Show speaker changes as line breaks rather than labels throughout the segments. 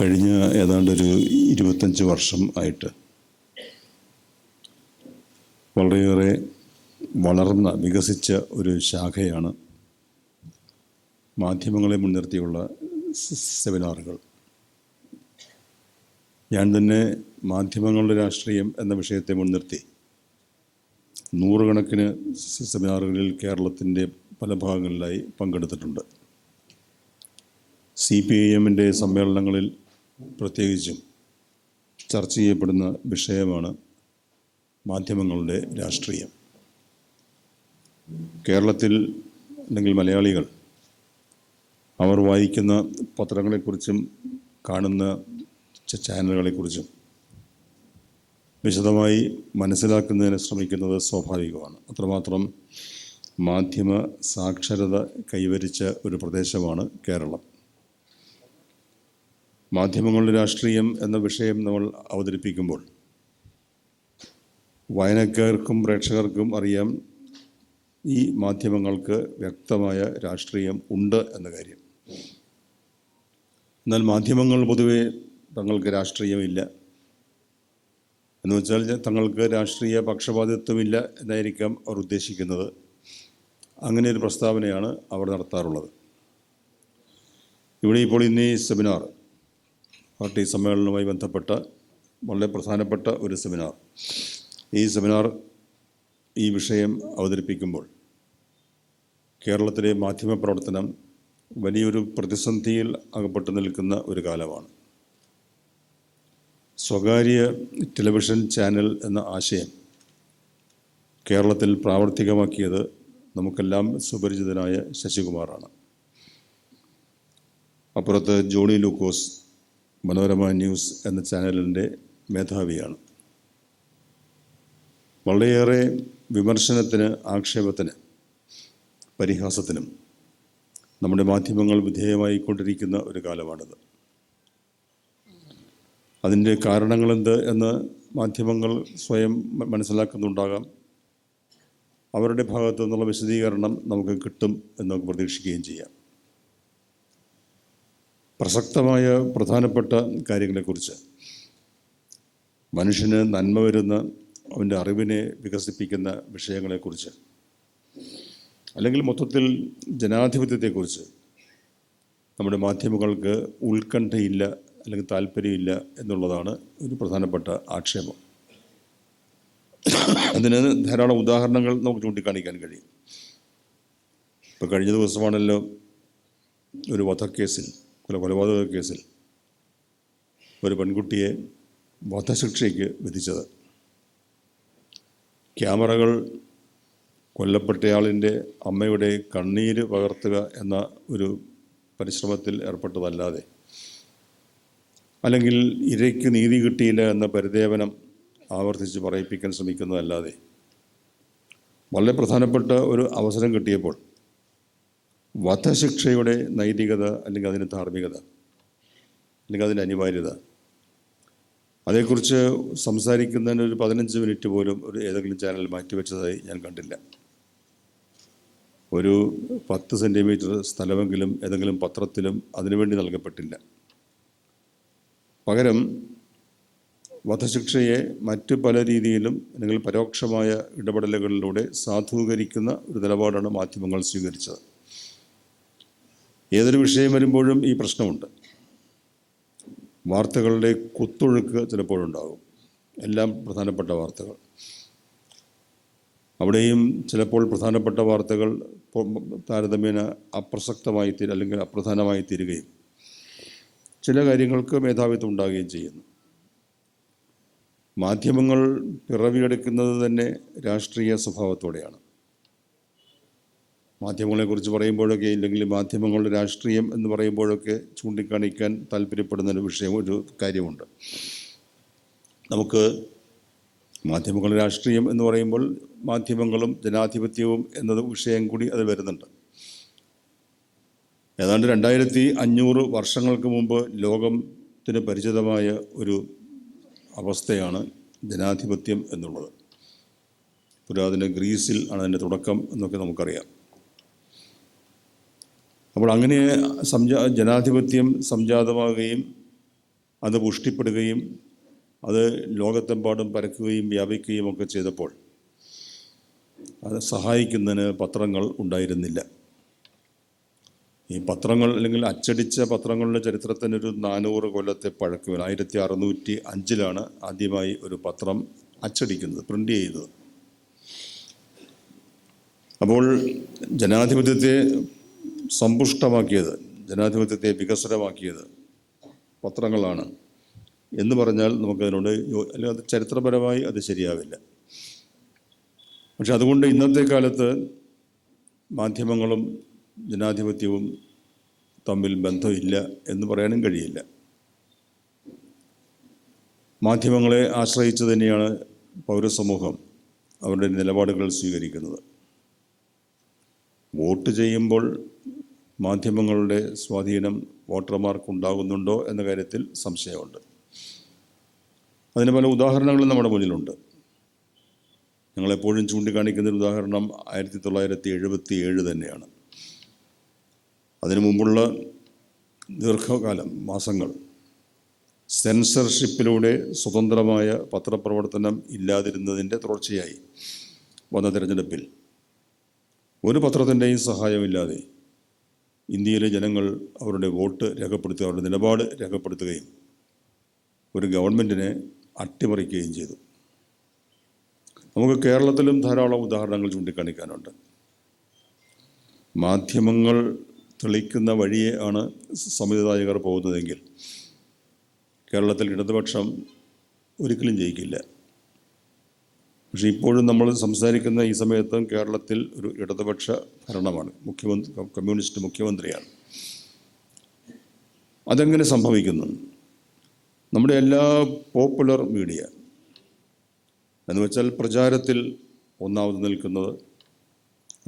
കഴിഞ്ഞ ഏതാണ്ടൊരു ഇരുപത്തഞ്ച് വർഷം ആയിട്ട് വളരെയേറെ വളർന്ന വികസിച്ച ഒരു ശാഖയാണ് മാധ്യമങ്ങളെ മുൻനിർത്തിയുള്ള സെമിനാറുകൾ. ഞാൻ തന്നെ മാധ്യമങ്ങളുടെ രാഷ്ട്രീയം എന്ന വിഷയത്തെ മുൻനിർത്തി. നൂറുകണക്കിന് സെമിനാറുകളിൽ കേരളത്തിന്റെ പല ഭാഗങ്ങളിലായി പങ്കെടുത്തിട്ടുണ്ട്. സി പി ഐ എമ്മിന്റെ സമ്മേളനങ്ങളിൽ പ്രത്യേകിച്ചും ചർച്ച ചെയ്യപ്പെടുന്ന വിഷയമാണ് മാധ്യമങ്ങളുടെ രാഷ്ട്രീയം. കേരളത്തിൽ അല്ലെങ്കിൽ മലയാളികൾ അവർ വായിക്കുന്ന പത്രങ്ങളെക്കുറിച്ചും കാണുന്ന ചാനലുകളെക്കുറിച്ചും വിശദമായി മനസ്സിലാക്കുന്നതിന് ശ്രമിക്കുന്നത് സ്വാഭാവികമാണ്. അത്രമാത്രം മാധ്യമ സാക്ഷരത കൈവരിച്ച ഒരു പ്രദേശമാണ് കേരളം. മാധ്യമങ്ങളുടെ രാഷ്ട്രീയം എന്ന വിഷയം നമ്മൾ അവതരിപ്പിക്കുമ്പോൾ വായനക്കാർക്കും പ്രേക്ഷകർക്കും അറിയാം ഈ മാധ്യമങ്ങൾക്ക് വ്യക്തമായ രാഷ്ട്രീയം ഉണ്ട് എന്ന കാര്യം. എന്നാൽ മാധ്യമങ്ങൾ പൊതുവെ തങ്ങൾക്ക് രാഷ്ട്രീയമില്ല. എന്ന് വെച്ചാൽ തങ്ങൾക്ക് രാഷ്ട്രീയ പക്ഷപാതിത്വമില്ല എന്നായിരിക്കാം അവർ ഉദ്ദേശിക്കുന്നത്. അങ്ങനെ ഒരു പ്രസ്താവനയാണ് അവർ നടത്താറുള്ളത്. ഇവിടെ ഇപ്പോൾ ഇന്ന് സെമിനാർ പാർട്ടി സമ്മേളനവുമായി ബന്ധപ്പെട്ട വളരെ പ്രധാനപ്പെട്ട ഒരു സെമിനാർ. ഈ സെമിനാർ ഈ വിഷയം അവതരിപ്പിക്കുമ്പോൾ കേരളത്തിലെ മാധ്യമപ്രവർത്തനം വലിയൊരു പ്രതിസന്ധിയിൽ അകപ്പെട്ടു നിൽക്കുന്ന ഒരു കാലമാണ്. സ്വകാര്യ ടെലിവിഷൻ ചാനൽ എന്ന ആശയം കേരളത്തിൽ പ്രാവർത്തികമാക്കിയത് നമുക്കെല്ലാം സുപരിചിതനായ ശശികുമാറാണ്. അപ്പുറത്ത് ജോണി ലൂക്കോസ് മനോരമ ന്യൂസ് എന്ന ചാനലിന്റെ മേധാവിയാണ്. വളരെയേറെ വിമർശനത്തിന് ആക്ഷേപത്തിന് പരിഹാസത്തിനും നമ്മുടെ മാധ്യമങ്ങൾ വിധേയമായിക്കൊണ്ടിരിക്കുന്ന ഒരു കാലമാണിത്. അതിന്റെ കാരണങ്ങളെന്ത് എന്ന് മാധ്യമങ്ങൾ സ്വയം മനസ്സിലാക്കുന്നുണ്ടാകാം. അവരുടെ ഭാഗത്തു നിന്നുള്ള വിശദീകരണം നമുക്ക് കിട്ടും എന്ന് നമുക്ക് പ്രതീക്ഷിക്കുകയും ചെയ്യാം. പ്രസക്തമായ പ്രധാനപ്പെട്ട കാര്യങ്ങളെക്കുറിച്ച്. മനുഷ്യന് നന്മ വരുന്ന അവന്റെ അറിവിനെ വികസിപ്പിക്കുന്ന വിഷയങ്ങളെക്കുറിച്ച്. അല്ലെങ്കിൽ മൊത്തത്തിൽ ജനാധിപത്യത്തെക്കുറിച്ച്. നമ്മുടെ മാധ്യമങ്ങൾക്ക് ഉത്കണ്ഠയില്ല അല്ലെങ്കിൽ താല്പര്യമില്ല എന്നുള്ളതാണ് ഒരു പ്രധാനപ്പെട്ട ആക്ഷേപം. അതിന് ധാരാളം ഉദാഹരണങ്ങൾ നമുക്ക് ചൂണ്ടിക്കാണിക്കാൻ കഴിയും. ഇപ്പോൾ കഴിഞ്ഞ ദിവസമാണല്ലോ ഒരു വധക്കേസിൽ കൊല കൊലപാതക കേസിൽ ഒരു പെൺകുട്ടിയെ വധശിക്ഷയ്ക്ക് വിധിച്ചത്. ക്യാമറകൾ കൊല്ലപ്പെട്ടയാളിന്റെ അമ്മയുടെ കണ്ണീര് പകർത്തുക എന്ന ഒരു പരിശ്രമത്തിൽ ഏർപ്പെട്ടതല്ലാതെ അല്ലെങ്കിൽ ഇരയ്ക്ക് നീതി കിട്ടിയില്ല എന്ന പരിദേവനം ആവർത്തിച്ച് പറയിപ്പിക്കാൻ ശ്രമിക്കുന്നതല്ലാതെ വളരെ പ്രധാനപ്പെട്ട ഒരു അവസരം കിട്ടിയപ്പോൾ വധശിക്ഷയുടെ നൈതികത അല്ലെങ്കിൽ അതിന്റെ ധാർമ്മികത അല്ലെങ്കിൽ അതിന്റെ അനിവാര്യത. അതേക്കുറിച്ച് സംസാരിക്കുന്നതിന് ഒരു പതിനഞ്ച് മിനിറ്റ് പോലും ഒരു ഏതെങ്കിലും ചാനൽ മാറ്റിവെച്ചതായി ഞാൻ കണ്ടില്ല. ഒരു പത്ത് സെന്റിമീറ്റർ സ്ഥലമെങ്കിലും ഏതെങ്കിലും പത്രത്തിലും അതിനുവേണ്ടി നൽകപ്പെട്ടില്ല. പകരം വധശിക്ഷയെ മറ്റ് പല രീതിയിലും അല്ലെങ്കിൽ പരോക്ഷമായ ഇടപെടലുകളിലൂടെ സാധൂകരിക്കുന്ന ഒരു നിലപാടാണ് മാധ്യമങ്ങൾ സ്വീകരിച്ചത്. ഏതൊരു വിഷയം വരുമ്പോഴും ഈ പ്രശ്നമുണ്ട്. വാർത്തകളുടെ കുത്തൊഴുക്ക് ചിലപ്പോഴുണ്ടാകും. എല്ലാം പ്രധാനപ്പെട്ട വാർത്തകൾ. അവിടെയും ചിലപ്പോൾ പ്രധാനപ്പെട്ട വാർത്തകൾ താരതമ്യേന അപ്രസക്തമായി തീരുക അല്ലെങ്കിൽ അപ്രധാനമായി തീരുകയും ചില കാര്യങ്ങൾക്ക് മേധാവിത്വം ഉണ്ടാകുകയും ചെയ്യുന്നു. മാധ്യമങ്ങൾ പിറവിയെടുക്കുന്നത് തന്നെ രാഷ്ട്രീയ സ്വഭാവത്തോടെയാണ്. മാധ്യമങ്ങളെക്കുറിച്ച് പറയുമ്പോഴൊക്കെ ഇല്ലെങ്കിൽ മാധ്യമങ്ങളുടെ രാഷ്ട്രീയം എന്ന് പറയുമ്പോഴൊക്കെ ചൂണ്ടിക്കാണിക്കാൻ താല്പര്യപ്പെടുന്ന ഒരു വിഷയം ഒരു കാര്യമുണ്ട്. നമുക്ക് മാധ്യമങ്ങളുടെ രാഷ്ട്രീയം എന്ന് പറയുമ്പോൾ മാധ്യമങ്ങളും ജനാധിപത്യവും എന്നത് വിഷയം കൂടി അത് വരുന്നുണ്ട്. ഏതാണ്ട് രണ്ടായിരത്തി അഞ്ഞൂറ് വർഷങ്ങൾക്ക് മുമ്പ് ലോകത്തിന് പരിചിതമായ ഒരു അവസ്ഥയാണ് ജനാധിപത്യം എന്നുള്ളത്. പുരാതന ഗ്രീസിൽ ആണ് അതിന്റെ തുടക്കം എന്നൊക്കെ നമുക്കറിയാം. അപ്പോൾ അങ്ങനെ സംജാ ജനാധിപത്യം സംജാതമാകുകയും അത് പുഷ്ടിപ്പെടുകയും അത് ലോകത്തെമ്പാടും പരക്കുകയും വ്യാപിക്കുകയും ഒക്കെ ചെയ്തപ്പോൾ അത് സഹായിക്കുന്നതിന് പത്രങ്ങൾ ഉണ്ടായിരുന്നില്ല. ഈ പത്രങ്ങൾ അല്ലെങ്കിൽ അച്ചടിച്ച പത്രങ്ങളുടെ ചരിത്രത്തിനൊരു നാനൂറ് കൊല്ലത്തെ പഴക്കമില്ല ആയിരത്തി അറുന്നൂറ്റി അഞ്ചിലാണ് ആദ്യമായി ഒരു പത്രം അച്ചടിക്കുന്നത് പ്രിന്റ് ചെയ്തത്. അപ്പോൾ ജനാധിപത്യത്തെ സമ്പുഷ്ടമാക്കിയത് ജനാധിപത്യത്തെ വികസനമാക്കിയത് പത്രങ്ങളാണ്. എന്ന് പറഞ്ഞാൽ നമുക്കതിനോട് അല്ലെങ്കിൽ അത് ചരിത്രപരമായി അത് ശരിയാവില്ല. പക്ഷെ അതുകൊണ്ട് ഇന്നത്തെ കാലത്ത് മാധ്യമങ്ങളും ജനാധിപത്യവും തമ്മിൽ ബന്ധമില്ല എന്ന് പറയാനും കഴിയില്ല. മാധ്യമങ്ങളെ ആശ്രയിച്ച് തന്നെയാണ് പൗരസമൂഹം അവരുടെ നിലപാടുകൾ സ്വീകരിക്കുന്നത്. വോട്ട് ചെയ്യുമ്പോൾ മാധ്യമങ്ങളുടെ സ്വാധീനം വോട്ടർമാർക്ക് ഉണ്ടാകുന്നുണ്ടോ എന്ന കാര്യത്തിൽ സംശയമുണ്ട്. അതിന് പല ഉദാഹരണങ്ങളും നമ്മുടെ മുന്നിലുണ്ട്. ഞങ്ങളെപ്പോഴും ചൂണ്ടിക്കാണിക്കുന്ന ഒരു ഉദാഹരണം ആയിരത്തി തൊള്ളായിരത്തി എഴുപത്തി ഏഴ് തന്നെയാണ്. അതിനു മുമ്പുള്ള ദീർഘകാലം മാസങ്ങൾ സെൻസർഷിപ്പിലൂടെ സ്വതന്ത്രമായ പത്രപ്രവർത്തനം ഇല്ലാതിരുന്നതിന്റെ തുടർച്ചയായി വന്ന തിരഞ്ഞെടുപ്പിൽ ഒരു പത്രത്തിന്റെയും സഹായമില്ലാതെ ഇന്ത്യയിലെ ജനങ്ങൾ അവരുടെ വോട്ട് രേഖപ്പെടുത്തുക അവരുടെ നിലപാട് രേഖപ്പെടുത്തുകയും ഒരു ഗവൺമെന്റിനെ അട്ടിമറിക്കുകയും ചെയ്തു. നമുക്ക് കേരളത്തിലും ധാരാളം ഉദാഹരണങ്ങൾ ചൂണ്ടിക്കാണിക്കാനുണ്ട്. മാധ്യമങ്ങൾ തെളിക്കുന്ന വഴിയെ ആണ് സംവിധായകർ പോകുന്നതെങ്കിൽ കേരളത്തിൽ ഇടതുപക്ഷം ഒരിക്കലും ജയിക്കില്ല. പക്ഷേ ഇപ്പോഴും നമ്മൾ സംസാരിക്കുന്ന ഈ സമയത്തും കേരളത്തിൽ ഒരു ഇടതുപക്ഷ ഭരണമാണ്. മുഖ്യമന്ത്രി കമ്മ്യൂണിസ്റ്റ് മുഖ്യമന്ത്രിയാണ്. അതെങ്ങനെ സംഭവിക്കുന്നു? നമ്മുടെ എല്ലാ പോപ്പുലർ മീഡിയ എന്ന് വെച്ചാൽ പ്രചാരത്തിൽ ഒന്നാമത് നിൽക്കുന്നത്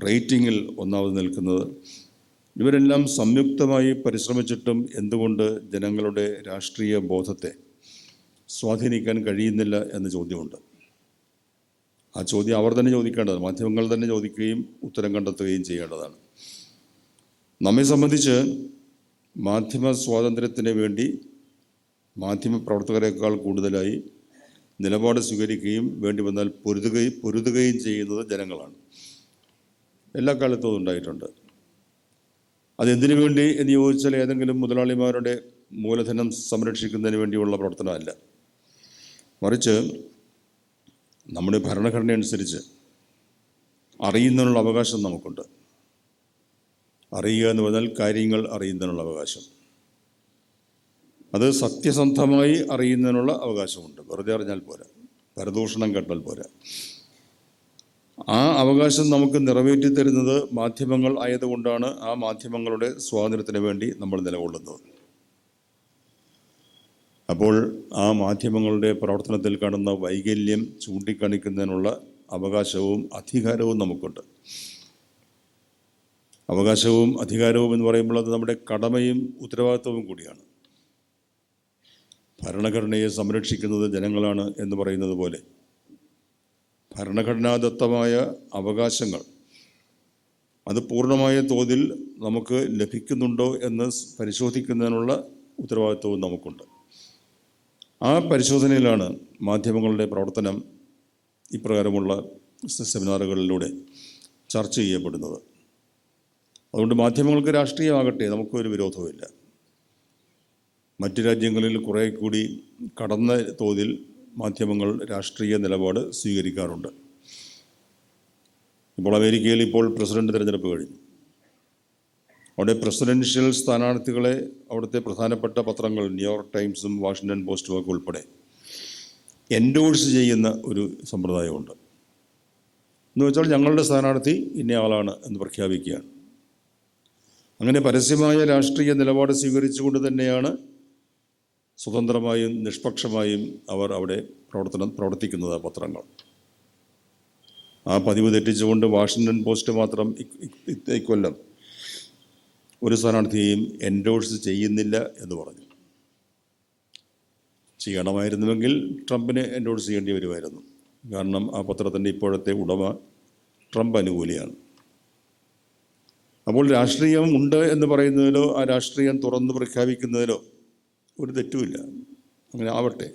റേറ്റിങ്ങിൽ ഒന്നാമത് നിൽക്കുന്നത് ഇവരെല്ലാം സംയുക്തമായി പരിശ്രമിച്ചിട്ടും എന്തുകൊണ്ട് ജനങ്ങളുടെ രാഷ്ട്രീയ ബോധത്തെ സ്വാധീനിക്കാൻ കഴിയുന്നില്ല എന്ന ചോദ്യമുണ്ട്. ആ ചോദ്യം അവർ തന്നെ ചോദിക്കേണ്ടത് മാധ്യമങ്ങൾ തന്നെ ചോദിക്കുകയും ഉത്തരം കണ്ടെത്തുകയും ചെയ്യേണ്ടതാണ്. നമ്മെ സംബന്ധിച്ച് മാധ്യമ സ്വാതന്ത്ര്യത്തിന് വേണ്ടി മാധ്യമ പ്രവർത്തകരെക്കാൾ കൂടുതലായി നിലപാട് സ്വീകരിക്കുകയും വേണ്ടി വന്നാൽ പൊരുതുകയും പൊരുതുകയും ചെയ്യുന്നത് ജനങ്ങളാണ്. എല്ലാ കാലത്തും അതുണ്ടായിട്ടുണ്ട്. അതെന്തിനു വേണ്ടി എന്ന് ചോദിച്ചാൽ ഏതെങ്കിലും മുതലാളിമാരുടെ മൂലധനം സംരക്ഷിക്കുന്നതിന് വേണ്ടിയുള്ള പ്രവർത്തനമല്ല. മറിച്ച് നമ്മുടെ ഭരണഘടന അനുസരിച്ച് അറിയുന്നതിനുള്ള അവകാശം നമുക്കുണ്ട്. അറിയുക എന്ന് പറഞ്ഞാൽ കാര്യങ്ങൾ അറിയുന്നതിനുള്ള അവകാശം. അത് സത്യസന്ധമായി അറിയുന്നതിനുള്ള അവകാശമുണ്ട്. വെറുതെ അറിഞ്ഞാൽ പോരാ. പരദൂഷണം കേട്ടാൽ പോരാ. ആ അവകാശം നമുക്ക് നിറവേറ്റി തരുന്നത് മാധ്യമങ്ങൾ ആയതുകൊണ്ടാണ് ആ മാധ്യമങ്ങളുടെ സ്വാതന്ത്ര്യത്തിന് വേണ്ടി നമ്മൾ നിലകൊള്ളുന്നത്. അപ്പോൾ ആ മാധ്യമങ്ങളുടെ പ്രവർത്തനത്തിൽ കാണുന്ന വൈകല്യം ചൂണ്ടിക്കാണിക്കുന്നതിനുള്ള അവകാശവും അധികാരവും നമുക്കുണ്ട്. അവകാശവും അധികാരവും എന്ന് പറയുമ്പോൾ അത് നമ്മുടെ കടമയും ഉത്തരവാദിത്വവും കൂടിയാണ്. ഭരണഘടനയെ സംരക്ഷിക്കുന്നത് ജനങ്ങളാണ് എന്ന് പറയുന്നത് പോലെ ഭരണഘടനാദത്തമായ അവകാശങ്ങൾ അത് പൂർണമായ തോതിൽ നമുക്ക് ലഭിക്കുന്നുണ്ടോ എന്ന് പരിശോധിക്കുന്നതിനുള്ള ഉത്തരവാദിത്വവും നമുക്കുണ്ട്. ആ പരിശോധനയിലാണ് മാധ്യമങ്ങളുടെ പ്രവർത്തനം ഇപ്രകാരമുള്ള സെമിനാറുകളിലൂടെ ചർച്ച ചെയ്യപ്പെടുന്നത്. അതുകൊണ്ട് മാധ്യമങ്ങൾക്ക് രാഷ്ട്രീയമാകട്ടെ നമുക്കൊരു വിരോധവുമില്ല. മറ്റു രാജ്യങ്ങളിൽ കുറേ കൂടി കടന്ന തോതിൽ മാധ്യമങ്ങൾ രാഷ്ട്രീയ നിലപാട് സ്വീകരിക്കാറുണ്ട്. ഇപ്പോൾ അമേരിക്കയിൽ ഇപ്പോൾ പ്രസിഡന്റ് തിരഞ്ഞെടുപ്പ് കഴിഞ്ഞു. അവിടെ പ്രസിഡൻഷ്യൽ സ്ഥാനാർത്ഥികളെ അവിടുത്തെ പ്രധാനപ്പെട്ട പത്രങ്ങൾ ന്യൂയോർക്ക് ടൈംസും വാഷിങ്ടൺ പോസ്റ്റും ഒക്കെ ഉൾപ്പെടെ എൻഡോഴ്സ് ചെയ്യുന്ന ഒരു സമ്പ്രദായമുണ്ട് എന്ന് വെച്ചാൽ ഞങ്ങളുടെ സ്ഥാനാർത്ഥി ഇന്നയാളാണ് എന്ന് പ്രഖ്യാപിക്കുകയാണ് അങ്ങനെ പരസ്യമായ രാഷ്ട്രീയ നിലപാട് സ്വീകരിച്ചുകൊണ്ട് തന്നെയാണ് സ്വതന്ത്രമായും നിഷ്പക്ഷമായും അവർ അവിടെ പ്രവർത്തനം പ്രവർത്തിക്കുന്നത് പത്രങ്ങൾ ആ പതിവ് തെറ്റിച്ചുകൊണ്ട് വാഷിങ്ടൺ പോസ്റ്റ് മാത്രം ഇക്കൊല്ലം ഒരു സ്ഥാനാർത്ഥിയെയും എൻഡോഴ്സ് ചെയ്യുന്നില്ല എന്ന് പറഞ്ഞു. ചെയ്യണമായിരുന്നുവെങ്കിൽ ട്രംപിനെ എൻഡോഴ്സ് ചെയ്യേണ്ടി വരുമായിരുന്നു. കാരണം ആ പത്രത്തിന്റെ ഇപ്പോഴത്തെ ഉടമ ട്രംപ് അനുകൂലിയാണ്. അപ്പോൾ രാഷ്ട്രീയം ഉണ്ട് എന്ന് പറയുന്നതിലോ ആ രാഷ്ട്രീയം തുറന്ന് പ്രഖ്യാപിക്കുന്നതിലോ ഒരു തെറ്റുമില്ല. അങ്ങനെ ആവട്ടെ.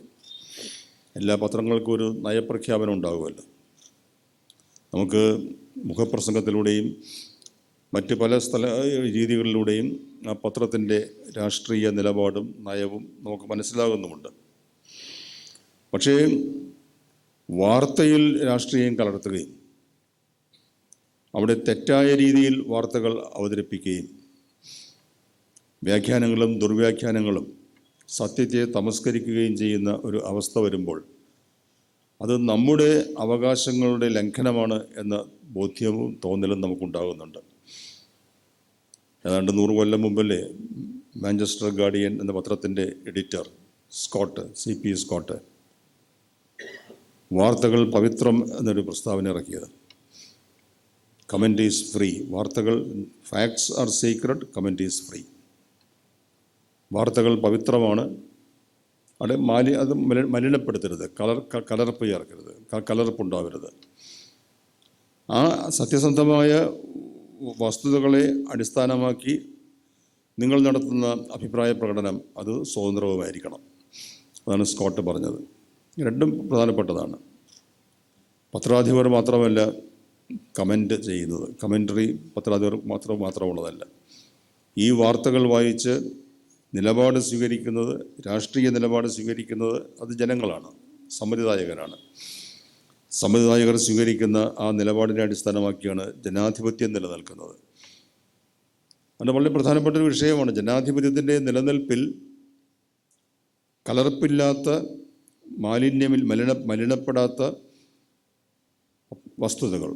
എല്ലാ പത്രങ്ങൾക്കും ഒരു നയപ്രഖ്യാപനം ഉണ്ടാകുമല്ലോ നമുക്ക് മുഖപ്രസംഗത്തിലൂടെയും മറ്റ് പല സ്ഥല രീതികളിലൂടെയും ആ പത്രത്തിന്റെ രാഷ്ട്രീയ നിലപാടും നയവും നമുക്ക് മനസ്സിലാകുന്നുമുണ്ട്. പക്ഷേ വാർത്തയിൽ രാഷ്ട്രീയം കലർത്തുകയും അവിടെ തെറ്റായ രീതിയിൽ വാർത്തകൾ അവതരിപ്പിക്കുകയും വ്യാഖ്യാനങ്ങളും ദുർവ്യാഖ്യാനങ്ങളും സത്യത്തെ തമസ്കരിക്കുകയും ചെയ്യുന്ന ഒരു അവസ്ഥ വരുമ്പോൾ അത് നമ്മുടെ അവകാശങ്ങളുടെ ലംഘനമാണ് എന്ന ബോധ്യവും തോന്നലും നമുക്കുണ്ടാകുന്നുണ്ട്. ഏതാണ്ട് നൂറ് കൊല്ലം മുമ്പല്ലേ മാഞ്ചസ്റ്റർ ഗാർഡിയൻ എന്ന പത്രത്തിന്റെ editor Scott C P Scott വാർത്തകൾ പവിത്രം എന്നൊരു പ്രസ്താവന ഇറക്കിയത്. Comment is free. വാർത്തകൾ facts are sacred comment is free. വാർത്തകൾ പവിത്രമാണ്. അവിടെ മാലി അത് മലി- മലിനപ്പെടുത്തരുത്. കളർ ക- കലർപ്പ് ചേർക്കരുത്. കലർപ്പ് കലർപ്പുണ്ടാവരുത് ആ സത്യസന്ധമായ വസ്തുതകളെ അടിസ്ഥാനമാക്കി നിങ്ങൾ നടത്തുന്ന അഭിപ്രായ പ്രകടനം അത് സ്വതന്ത്രവുമായിരിക്കണം. അതാണ് സ്കോട്ട് പറഞ്ഞത്. രണ്ടും പ്രധാനപ്പെട്ടതാണ്. പത്രാധിപർ മാത്രമല്ല കമന്റ് ചെയ്യുന്നത്. കമന്ററി പത്രാധിപർ മാത്രം മാത്രമുള്ളതല്ല. ഈ വാർത്തകൾ വായിച്ച് നിലപാട് സ്വീകരിക്കുന്നത് രാഷ്ട്രീയ നിലപാട് സ്വീകരിക്കുന്നത് അത് ജനങ്ങളാണ് സമ്മതിദായകരാണ് സമ്മതിദായകർ സ്വീകരിക്കുന്ന ആ നിലപാടിനെ അടിസ്ഥാനമാക്കിയാണ് ജനാധിപത്യം നിലനിൽക്കുന്നത്. അതിന്റെ വളരെ പ്രധാനപ്പെട്ട ഒരു വിഷയമാണ്. ജനാധിപത്യത്തിന്റെ നിലനിൽപ്പിൽ കലർപ്പില്ലാത്ത മാലിന്യമിൽ മലിന മലിനപ്പെടാത്ത വസ്തുതകൾ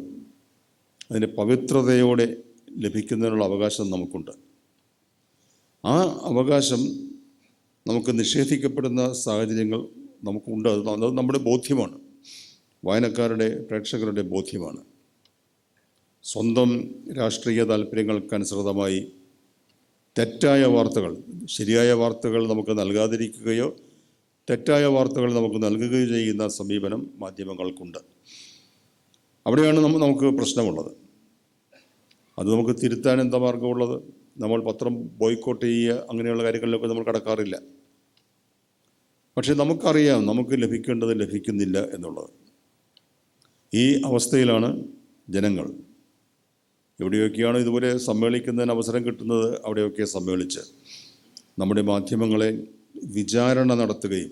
അതിന്റെ പവിത്രതയോടെ ലഭിക്കുന്നതിനുള്ള അവകാശം നമുക്കുണ്ട്. ആ അവകാശം നമുക്ക് നിഷേധിക്കപ്പെടുന്ന സാഹചര്യങ്ങൾ നമുക്കുണ്ട്. അത് നമ്മുടെ ബോധ്യമാണ്. വായനക്കാരുടെ പ്രേക്ഷകരുടെ ബോധ്യമാണ്. സ്വന്തം രാഷ്ട്രീയ താല്പര്യങ്ങൾക്കനുസൃതമായി തെറ്റായ വാർത്തകൾ ശരിയായ വാർത്തകൾ നമുക്ക് നൽകാതിരിക്കുകയോ തെറ്റായ വാർത്തകൾ നമുക്ക് നൽകുകയോ ചെയ്യുന്ന സമീപനം മാധ്യമങ്ങൾക്കുണ്ട്. അവിടെയാണ് നമ്മൾ നമുക്ക് പ്രശ്നമുള്ളത്. അത് നമുക്ക് തിരുത്താൻ എന്താ മാർഗമുള്ളത്? നമ്മൾ പത്രം ബോയ്ക്കോട്ട് ചെയ്യുക അങ്ങനെയുള്ള കാര്യങ്ങളിലൊക്കെ നമ്മൾ കടക്കാറില്ല. പക്ഷേ നമുക്കറിയാം നമുക്ക് ലഭിക്കേണ്ടത് ലഭിക്കുന്നില്ല എന്നുള്ളത്. ഈ അവസ്ഥയിലാണ് ജനങ്ങൾ. എവിടെയൊക്കെയാണ് ഇതുപോലെ സമ്മേളിക്കുന്നതിന് അവസരം കിട്ടുന്നത്? അവിടെയൊക്കെ സമ്മേളിച്ച് നമ്മുടെ മാധ്യമങ്ങളെ വിചാരണ നടത്തുകയും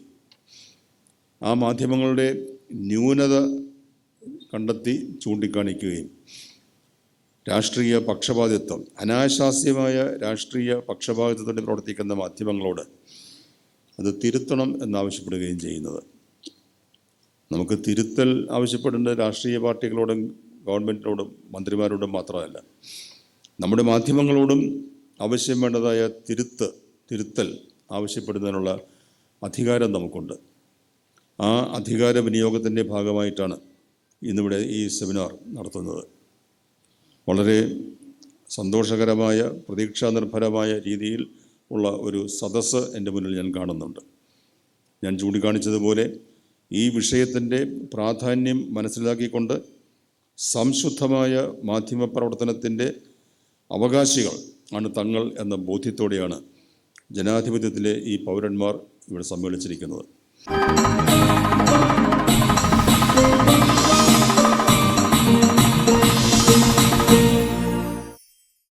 ആ മാധ്യമങ്ങളുടെ ന്യൂനത കണ്ടെത്തി ചൂണ്ടിക്കാണിക്കുകയും രാഷ്ട്രീയ പക്ഷപാതിത്വം അനാശാസ്യമായ രാഷ്ട്രീയ പക്ഷപാതിത്വത്തിന് പ്രവർത്തിക്കുന്ന മാധ്യമങ്ങളോട് അത് തിരുത്തണം എന്നാവശ്യപ്പെടുകയും ചെയ്യുന്നത്. നമുക്ക് തിരുത്തൽ ആവശ്യപ്പെടേണ്ട രാഷ്ട്രീയ പാർട്ടികളോടും ഗവൺമെന്റിനോടും മന്ത്രിമാരോടും മാത്രമല്ല. നമ്മുടെ മാധ്യമങ്ങളോടും ആവശ്യം വേണ്ടതായ തിരുത്ത് തിരുത്തൽ ആവശ്യപ്പെടുന്നതിനുള്ള അധികാരം നമുക്കുണ്ട്. ആ അധികാര വിനിയോഗത്തിന്റെ ഭാഗമായിട്ടാണ് ഇന്നിവിടെ ഈ സെമിനാർ നടത്തുന്നത്. വളരെ സന്തോഷകരമായ പ്രതീക്ഷാനിർഭരമായ രീതിയിൽ ഉള്ള ഒരു സദസ്സ് എന്റെ മുന്നിൽ ഞാൻ കാണുന്നുണ്ട്. ഞാൻ ചൂണ്ടിക്കാണിച്ചതുപോലെ ഈ വിഷയത്തിന്റെ പ്രാധാന്യം മനസ്സിലാക്കിക്കൊണ്ട് സംശുദ്ധമായ മാധ്യമ മാധ്യമപ്രവർത്തനത്തിന്റെ അവകാശികൾ ആണ് തങ്ങൾ എന്ന ബോധ്യത്തോടെയാണ് ജനാധിപത്യത്തിലെ ഈ പൗരന്മാർ ഇവിടെ സമ്മേളിച്ചിരിക്കുന്നത്.